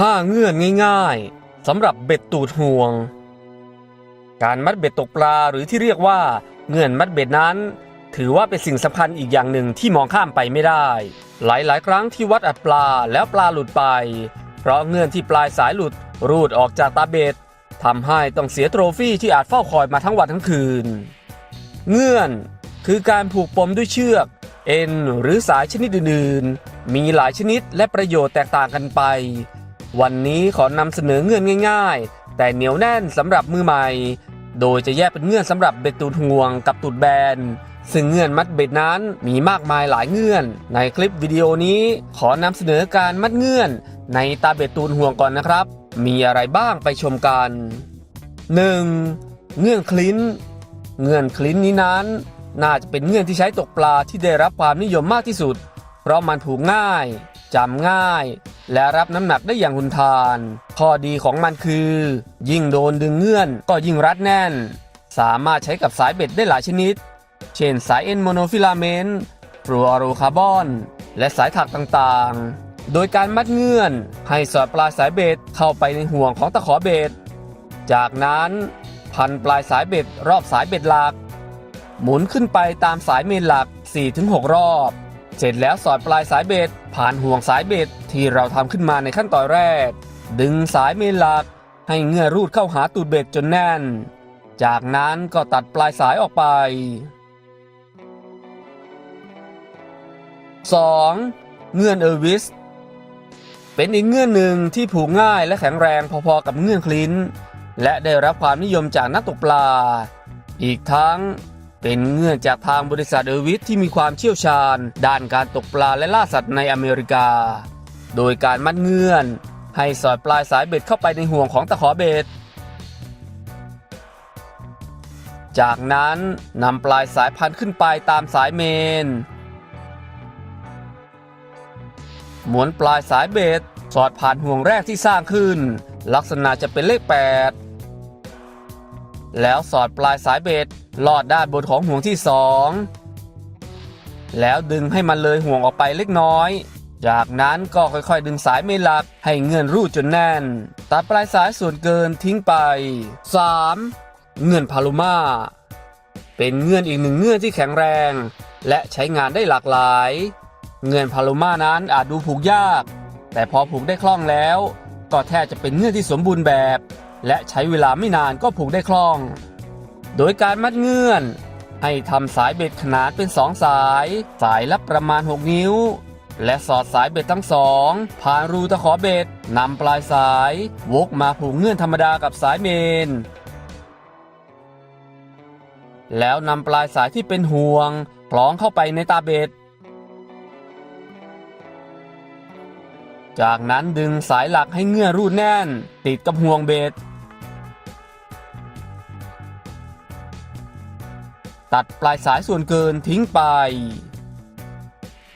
5 เงื่อนง่ายๆสำหรับเบ็ดตูดห่วง การมัดเบ็ดตกปลาหรือที่เรียกว่า เงื่อนมัดเบ็ดนั้น ถือว่าเป็นสิ่งสำคัญอีกอย่างหนึ่งที่มองข้ามไปไม่ได้ หลายๆ ครั้งที่วัดอัดปลาแล้วปลาหลุดไป เพราะเงื่อนที่ปลายสายหลุดรูดออกจากตาเบ็ดทำให้ต้องเสียโทรฟี่ที่อาจเฝ้าคอยมาทั้งวันทั้งคืน เงื่อนคือการผูกปมด้วยเชือก เอ็นหรือสายชนิดอื่นๆ มีหลายชนิดและประโยชน์แตกต่างกันไป วันนี้ขอนำเสนอเงื่อนง่าย ๆ แต่เหนียวแน่นสำหรับมือใหม่ โดยจะแยกเป็นเงื่อนสำหรับเบ็ดตูดห่วงกับตูดแบน ซึ่งเงื่อนมัดเบ็ดนั้นมีมากมายหลายเงื่อน ในคลิปวิดีโอนี้ขอนำเสนอการมัดเงื่อน ในตาเบ็ดตูดห่วงก่อนนะครับ มีอะไรบ้างไปชมกัน 1. เงื่อนคลิ้น เงื่อนคลิ้นนี้นั้น น่าจะเป็นเงื่อนที่ใช้ตกปลาที่ได้รับความนิยมมากที่สุด เพราะมันผูกง่ายจำง่าย และรับน้ำหนักได้อย่างหุนทาน ข้อดีของมันคือ ยิ่งโดนดึงเงื่อนก็ยิ่งรัดแน่น สามารถใช้กับสายเบ็ดได้หลายชนิด เช่นสายเอ็นโมโนฟิลาเมนต์ฟลูออโรคาร์บอน และสายถักต่างๆ โดยการมัดเงื่อนให้สอดปลายสายเบ็ดเข้าไปในห่วงของตะขอเบ็ด จากนั้นพันปลายสายเบ็ดรอบสายเบ็ดหลัก หมุนขึ้นไปตามสายเมนหลัก 4-6 รอบ เสร็จแล้วสอดปลายสายเบ็ดผ่านห่วงสายเบ็ดที่เราทำขึ้นมาในขั้นตอนแรก ดึงสายเมนหลัก ให้เงื่อรูดเข้าหาตูดเบ็ดจนแน่น จากนั้นก็ตัดปลายสายออกไป 2. เงื่อนเออร์วิส เป็นอีกเงื่อนหนึ่งที่ผูกง่ายและแข็งแรงพอๆกับเงื่อนคลิ้น และได้รับความนิยมจากนักตกปลา อีกทั้ง เป็นเงื่อนจากทางบริษัทเอวิสที่มีความเชี่ยวชาญ ด้านการตกปลาและล่าสัตว์ในอเมริกา โดยการมัดเงื่อน ให้สอดปลายสายเบ็ดเข้าไปในห่วงของตะขอเบ็ดจากนั้นนำปลายสายพันขึ้นไปตามสายเมน หมุนปลายสายเบ็ดสอดผ่านห่วงแรกที่สร้างขึ้น ลักษณะจะเป็นเลข 8 แล้วสอดปลายสายเบ็ดลอดด้านบนของห่วงที่ 2 แล้วดึงให้มันเลยห่วงออกไปเล็กน้อย จากนั้นก็ค่อยๆ ดึงสายไม่หลักให้เงื่อนรูดจนแน่น ตัดปลายสายส่วนเกินทิ้งไป 3. เงื่อนพาลูมาเป็นเงื่อนอีกหนึ่งเงื่อนที่แข็งแรง และใช้งานได้หลากหลาย เงื่อนพาโลมานั้นอาจดูผูกยาก แต่พอผูกได้คล่องแล้ว ก็แทบจะเป็นเงื่อนที่สมบูรณ์แบบ และใช้เวลาไม่นานก็ผูกได้คล่อง โดยการมัดเงื่อน ให้ทำสายเบ็ดขนาดเป็นสองสาย สายละประมาณ 6 นิ้ว และสอดสายเบ็ดทั้งสองผ่านรูตะขอเบ็ดนำปลายสาย วกมาผูกเงื่อนธรรมดากับสายเมน แล้วนำปลายสายที่เป็นห่วงคล้องเข้าไปในตาเบ็ดจากนั้นดึงสายหลักให้เงื่อรูดแน่น ติดกับห่วงเบ็ด ตัดปลายสายส่วนเกินทิ้งไป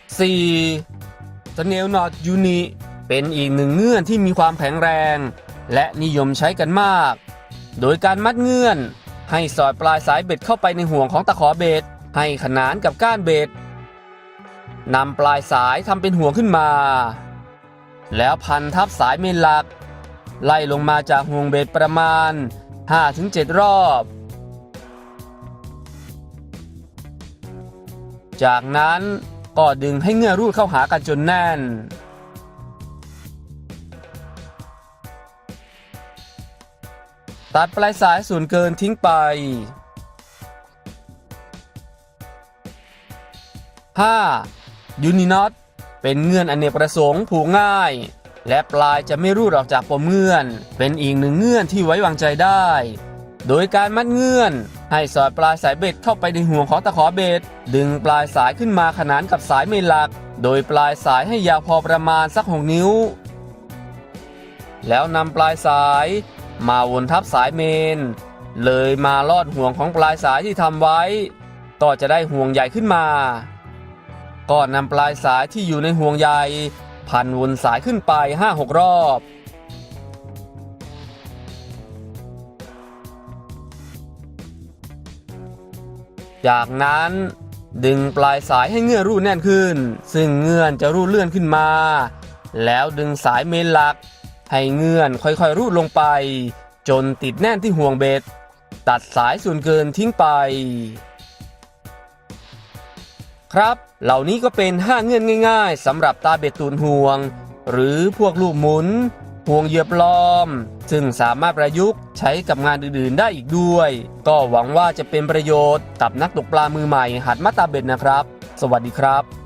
4. สเนลนอตยูนิเป็นอีกหนึ่งเงื่อนที่มีความแข็งแรง และนิยมใช้กันมาก โดยการมัดเงื่อน ให้สอดปลายสายเบ็ดเข้าไปในห่วงของตะขอเบ็ดให้ขนานกับก้านเบ็ดนำปลายสายทำเป็นห่วงขึ้นมา แล้วพันทับสายเมนหลัก ไล่ลงมาจากห่วงเบ็ดประมาณ 5-7 รอบ จากนั้นก็ดึงให้เงื่อรูดเข้าหากันจนแน่น ตัดปลายสายส่วนเกินทิ้งไป 5. ยูนิน็อตเป็นเงื่อนอเนกประสงค์ผูกง่าย และปลายจะไม่รูดออกจากปมเงื่อน เป็นอีกหนึ่งเงื่อนที่ไว้วางใจได้ โดยการมัดเงื่อน ให้สอดปลายสายเบ็ดเข้าไปในห่วงของตะขอเบ็ดดึงปลายสายขึ้นมาขนานกับสายเมนหลัก โดยปลายสายให้ยาวพอประมาณสัก6นิ้ว แล้วนำปลายสายมาวนทับสายเมน เลยมาลอดห่วงของปลายสายที่ทำไว้ก็จะได้ห่วงใหญ่ขึ้นมาก็นำปลายสายที่อยู่ในห่วงใยพันวนสายขึ้นไป5-6รอบ จากนั้นดึงปลายสายให้เงื่อนรูดแน่นขึ้น ซึ่งเงื่อนจะรูดเลื่อนขึ้นมา แล้วดึงสายเมนหลัก ให้เงื่อนค่อยๆ รูดลงไป จนติดแน่นที่ห่วงเบ็ด ตัดสายส่วนเกินทิ้งไป ครับ เหล่านี้ก็เป็น 5 เงื่อนง่าย ๆสำหรับตาเบ็ดตูนห่วง หรือพวกลูกหมุน ห่วงเหยือบล้อม ซึ่งสามารถประยุกต์ใช้กับงานอื่นๆได้อีกด้วย ก็หวังว่าจะเป็นประโยชน์กับนักตกปลามือใหม่หัดมาตาเบ็ดนะครับ สวัสดีครับ